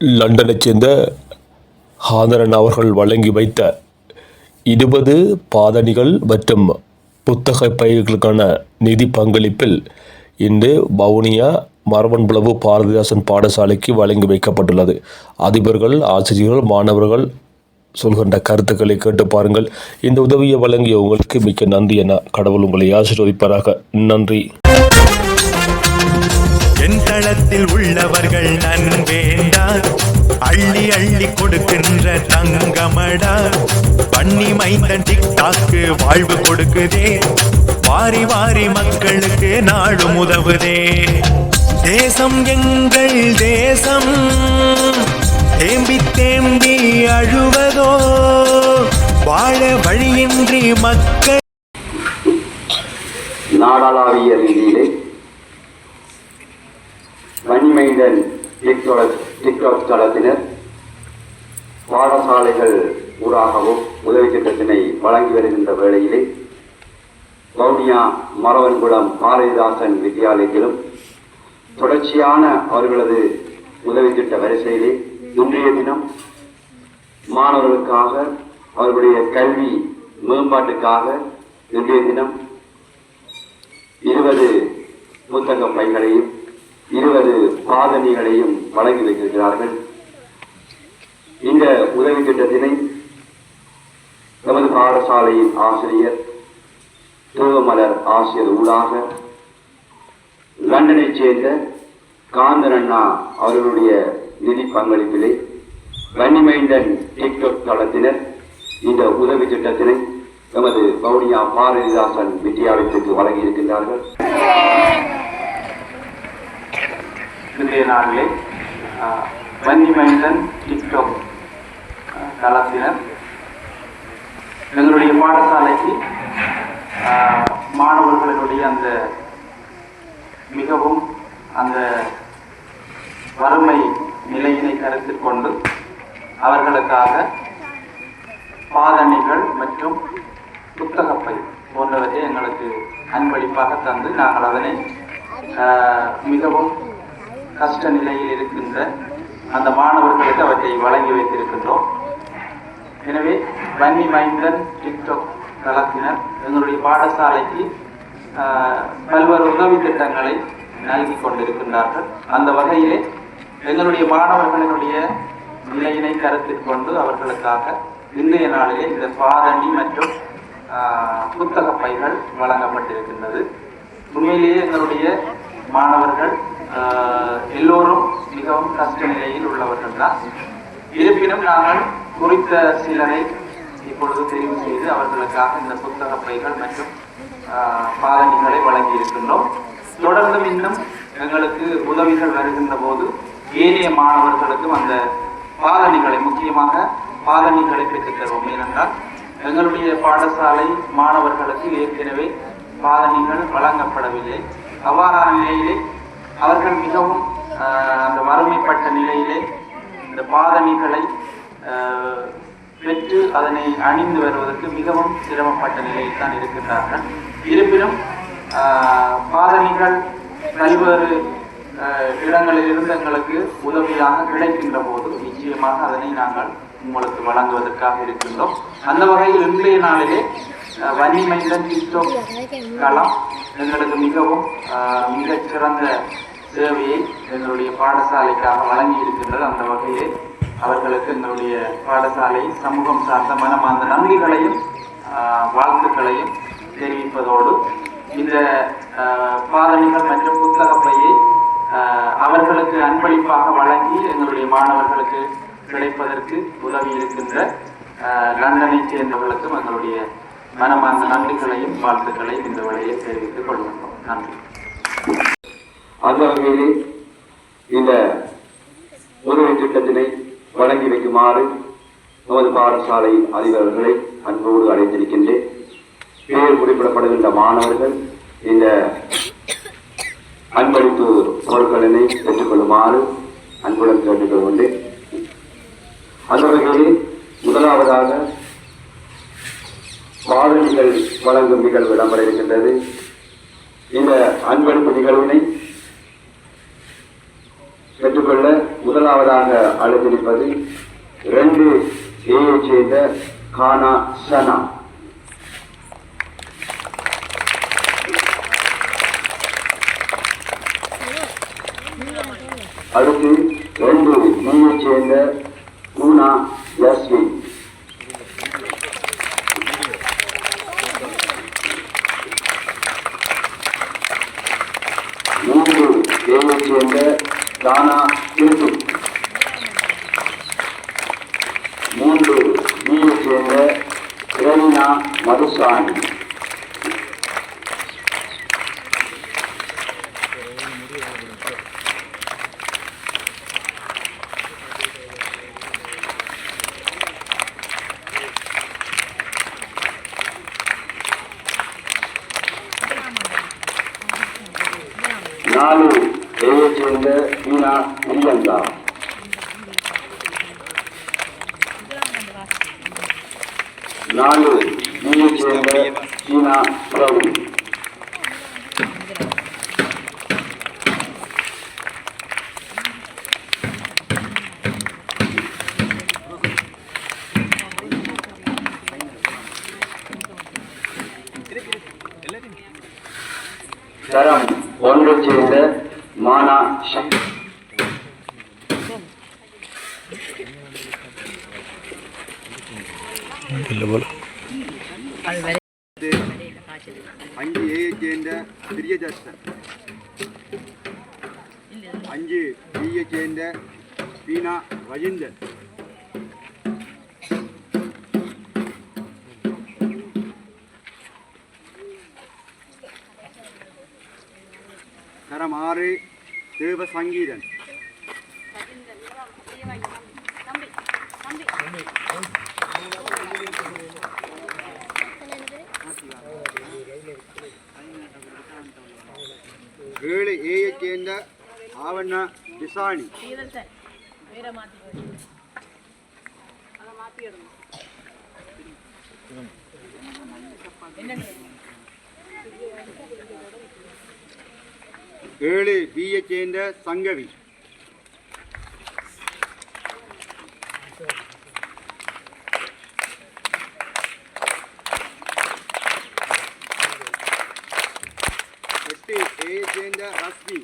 லண்டனைச் சேர்ந்த ஹாதரன் அவர்கள் வழங்கி வைத்த இருபது பாதணிகள் மற்றும் புத்தக பயிர்களுக்கான நிதி பங்களிப்பில் இன்று வவுனியா மரவன்புளவு பாரதிதாசன் பாடசாலைக்கு வழங்கி வைக்கப்பட்டுள்ளது. அதிபர்கள் ஆசிரியர்கள் மாணவர்கள் சொல்கின்ற கருத்துக்களை கேட்டு பாருங்கள். இந்த உதவியை வழங்கிய உங்களுக்கு மிக்க நன்றி என கடவுள் உங்களை ஆசீர்வதிப்பாராக. நன்றி. என் தளத்தில் உள்ளவர்கள் நன்வேண்டார் அள்ளி அள்ளி கொடுக்கின்ற தங்கமடா. பண்ணி மைந்தன் டிக்டாக்கு வாழ்வு கொடுக்குதே. வாரி வாரி மக்களுக்கு நாடும் உதவுதே. தேசம் எங்கள் தேசம். தேம்பி தேம்பி அழுவதோ. வாழ வழியின்றி மக்கள். நாடளாவிய ரீதியிலே வன்மைடன் டிக்டாக் டிக்டாக் தளத்தினர் பாடசாலைகள் ஊடாகவும் உதவி திட்டத்தினை வழங்கி வருகின்ற வேளையிலே வவுனியா மரவன்குளம் பாரதிதாசன் வித்தியாலயத்திலும் தொடர்ச்சியான அவர்களது உதவி திட்ட வரிசையிலே இன்றைய தினம் மாணவர்களுக்காக அவர்களுடைய கல்வி மேம்பாட்டுக்காக இன்றைய தினம் இருபது புத்தக பைகளையும் இருபது பாதணிகளையும் வழங்கி வைத்திருக்கிறார்கள் இந்த உதவி திட்டத்தினை நமது பாடசாலையின் ஆசிரியர் தூவமலர் ஆசிரியர் ஊடாக லண்டனைச் சேர்ந்த காந்தன் அண்ணா அவர்களுடைய நிதி பங்களிப்பிலே வன்னிமைண்டன் டிக்டாக் தளத்தினர் இந்த உதவி திட்டத்தினை நமது வவுனியா பாரதிதாசன் வித்தியாலயத்திற்கு வழங்கி இருக்கின்றார்கள் இன்றைய நாளிலே ஆஹ், வன்னிமைந்தன் டிக்டாக் ஆஹ், எங்களுடைய பாடசாலைக்கு மாணவர்களுடைய அந்த மிகவும் அந்த வறுமை நிலையினை கருத்தில் கொண்டு அவர்களுக்காக பாதணிகள் மற்றும் புத்தகப்பை போன்றவற்றை எங்களுக்கு அன்பளிப்பாக தந்து நாங்கள் அதனை மிகவும் கஷ்ட நிலையில் இருக்கின்ற அந்த மாணவர்களுக்கு அவற்றை வழங்கி வைத்திருக்கின்றோம். எனவே வன்னி மைந்தன் டிக்டாக் தளத்தினர் எங்களுடைய பாடசாலைக்கு பல்வேறு உதவி திட்டங்களை நல்கி கொண்டிருக்கின்றார்கள். அந்த வகையிலே எங்களுடைய மாணவர்களினுடைய நிலையினை கருத்தில் கொண்டு அவர்களுக்காக இன்றைய நாளிலே இந்த பாதணி மற்றும் புத்தக பைகள் வழங்கப்பட்டிருக்கின்றது. உண்மையிலேயே எங்களுடைய மாணவர்கள் எல்லோரும் மிகவும் கஷ்ட நிலையில் உள்ளவர்கள் தான் இருப்பினும் நாங்கள் குறித்த சிலரை இப்பொழுது தெரிவு செய்து அவர்களுக்காக இந்த புத்தக பைகள் மற்றும் ஆஹ், பாதணிகளை வழங்கி இருக்கின்றோம் தொடர்ந்தும் இன்னும் எங்களுக்கு உதவிகள் வருகின்ற போது ஏனைய மாணவர்களுக்கும் அந்த பாதணிகளை முக்கியமாக பாதணிகளை பெற்றுத் தருவோம். ஏனென்றால் எங்களுடைய பாடசாலை மாணவர்களுக்கு ஏற்கனவே பாதணிகள் வழங்கப்படவில்லை. அவ்வாறான நிலையிலே அவர்கள் மிகவும் அந்த வறுமைப்பட்ட நிலையிலே இந்த பாதணிகளை பெற்று அதனை அணிந்து வருவதற்கு மிகவும் சிரமப்பட்ட நிலையில் தான் இருக்கின்றார்கள். இருப்பினும் பாதணிகள் பல்வேறு இடங்களில் இருந்து எங்களுக்கு உதவியாக கிடைக்கின்ற போது நிச்சயமாக அதனை நாங்கள் உங்களுக்கு வழங்குவதற்காக இருக்கின்றோம். அந்த வகையில் இன்றைய நாளிலே வலிமையுடன் வன்னிமைந்தன் டிக்டாக் களம். எங்களுக்கு மிகவும் மிகச்சிறந்த சேவையை எங்களுடைய பாடசாலைக்காக வழங்கி இருக்கின்றது அந்த வகையில் அவர்களுக்கு எங்களுடைய பாடசாலை சமூகம் சார்ந்த மனமார்ந்த நன்றிகளையும் வாழ்த்துக்களையும் தெரிவிப்பதோடு இந்த பாதனைகள் மற்றும் புத்தக பையை அவர்களுக்கு அன்பளிப்பாக வழங்கி எங்களுடைய மாணவர்களுக்கு கிடைப்பதற்கு உதவி இருக்கின்ற லண்டனை சேர்ந்தவர்களுக்கும் எங்களுடைய மனமார்ந்த நன்றிகளையும் வாழ்த்துக்களையும் இந்த வழியை தெரிவித்துக் கொள்கின்றோம். நன்றி. அந்த வகையில் இந்த உதவி திட்டத்தினை வழங்கி வைக்குமாறு நமது பாடசாலை அதிபர்களை அன்போடு அழைத்திருக்கின்றேன். பெயர் குறிப்பிடப்படுகின்ற மாணவர்கள் இந்த அன்பளிப்பு பொருட்களினை பெற்றுக்கொள்ளுமாறு அன்புடன் கேட்டுக்கொள்கின்றேன். அந்த வகையில் முதலாவதாக பாடல்கள் வழங்கும் நிகழ்வு இடம்பெற இருக்கின்றது இந்த அன்பளிப்பு நிகழ்வினை பெற்றுக்கொள்ள முதலாவதாக அழைத்திருப்பது இரண்டு ஏ சேர்ந்த கானா சனா அடுத்து ரெண்டு பியைச் சேர்ந்த பூனா யஸ்வின் மூன்று ஏயைச் சேர்ந்த தானா திருத்து மூன்று பியைச் சேர்ந்த பிரவீனா மதுசாணி நாலு ஏயைச் சேர்ந்த வீணா பிரியங்கா. நாலு பியைச் சேர்ந்த சீனா பிரபு. தரம் ஒன்று சேர்ந்த மானா சக்தி இல்லை போல. அஞ்சு சேர்ந்த பிரியதர்ஷன் அஞ்சு பியை சேர்ந்த பீனா தரம் ஆறு தேவ சங்கீதன் ஏழு ஏயை சேர்ந்த ஆவண்ண திசாணி ஏழு பியை சேர்ந்த சங்கவி. எட்டு ஏ சேர்ந்த ரஸ்மி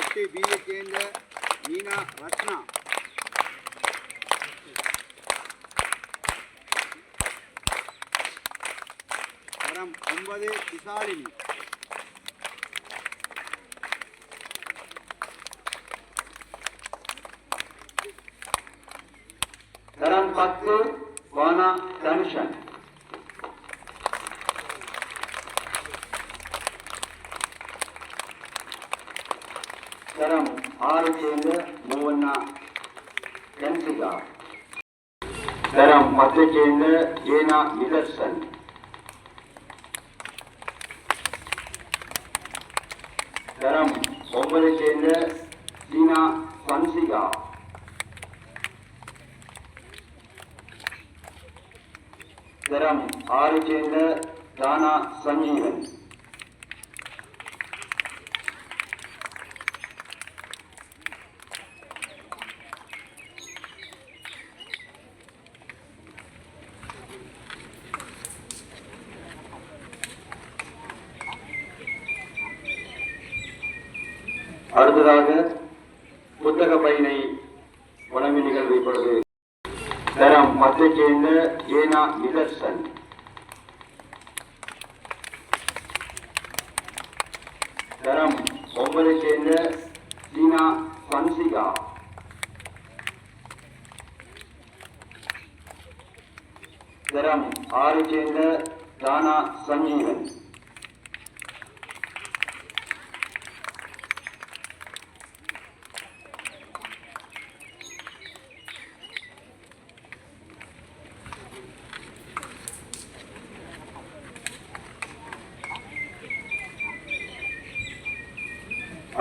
எட்டு பியை சேர்ந்த மீனா ரத்னா. தரம் ஒன்பது விசாலினி தரம் பத்து வானா தனுஷன் தரம் ஆறு சேர்ந்த மூவண்ணா கன்சிகா தரம் பத்து சேர்ந்த ஏனா நிதர்சன் தரம் ஒன்பது சேர்ந்த சீனா சன்சிகா தரம் ஆறு சேர்ந்த தானா சஞ்சீவன் அடுத்ததாக புத்தக பயனை வழங்கும் நிகழ்வு இப்பொழுது. தரம் பத்தை சேர்ந்த ஏனா நிதர்சன். தரம் ஒன்பதை சேர்ந்த சீனா சன்சிகா தரம் ஆறு சேர்ந்த தானா சஞ்சீவன்.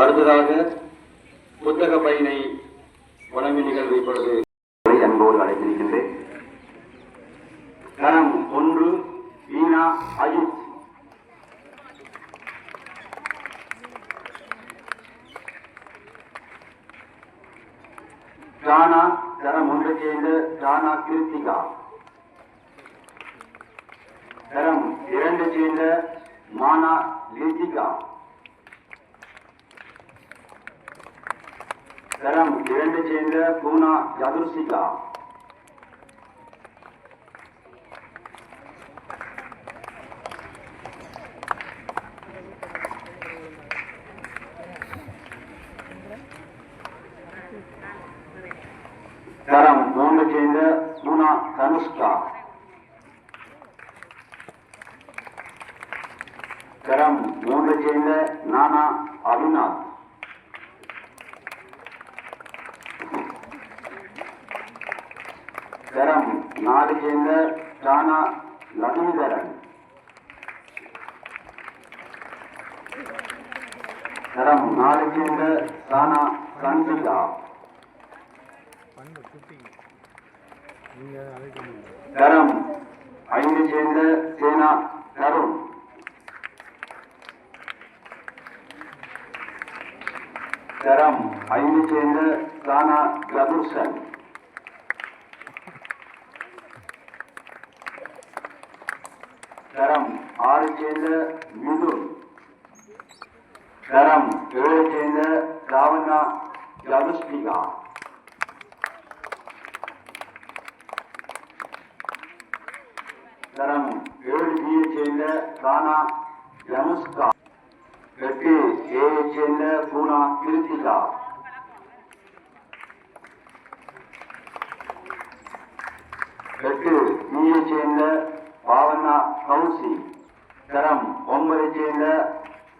அடுத்ததாக புத்தக பயனை வழங்கும் நிகழ்வு இப்பொழுது அன்போடு அழைத்திருக்கின்றேன். கரம் ஒன்று வீணா அஜித். ராணா தரம் ஒன்றை சேர்ந்த ராணா கிருத்திகா. சேர்ந்த பூனா யதுர்சிகா தரம் மூன்று சேர்ந்த முனா தனுஷ்கா தரம் மூன்று சேர்ந்த நானா அவிநாத் தரம் நாலு சேர்ந்த தானா லகுதரன் தரம் நாலு சேர்ந்த தானா சந்திகா தரம் ஐந்து சேர்ந்த சேனா தருண். தரம் ஐந்து சேர்ந்த தானா கபுர்சன் தரம் ஆறு சேர்ந்த மிது தரம் ஏழு சேர்ந்த ராவணா ஜதுஷ்டிகா தரம் ஏழு பியை சேர்ந்த கானா யமுஸ்கா. எட்டு ஏழை சேர்ந்த பூனா கிருத்திகா. எட்டு பியை சேர்ந்த கௌசி தரம் ஒன்பதை சேர்ந்த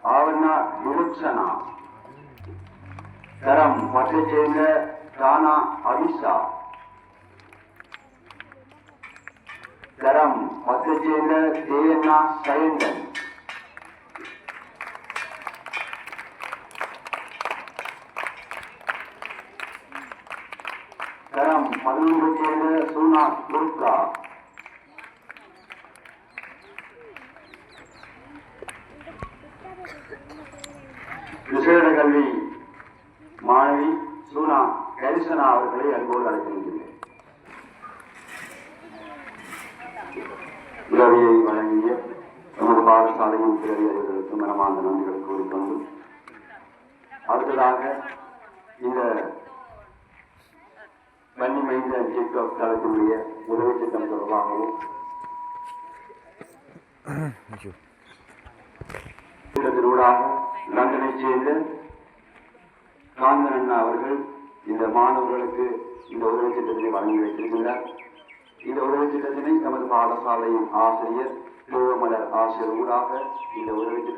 பாவனா விருட்சனா தரம் பத்தை சேர்ந்த தானா அபிஷா. தரம் பத்தை சேர்ந்த தேயண்ணா சயந்தன் தரம் பதினொன்று சேர்ந்த சூனா துர்கா விசேட கல்வி மாணவி சூனா கரிசனா அவர்களை அன்போடு அழைக்கின்றேன் உதவியை வழங்கிய நமது பாடசாலையின் பேரியர்களுக்கு மனமார்ந்த நன்றிகளை கூறிக்கொண்டு அடுத்ததாக இந்த வன்னி மைந்த டிக்டாக் தளத்தினுடைய உதவி திட்டம் தொடர்பாகவும் திட்டத்தினூடாக லண்டனை சேர்ந்த காந்தன் அண்ணா அவர்கள் இந்த மாணவர்களுக்கு இந்த உதவி திட்டத்தினை வழங்கி வைத்திருக்கின்றார். இந்த உதவி திட்டத்தினை நமது பாடசாலையின் ஆசிரியர் திருவமலர் ஆசிரியர் ஊடாக இந்த உதவி திட்டம்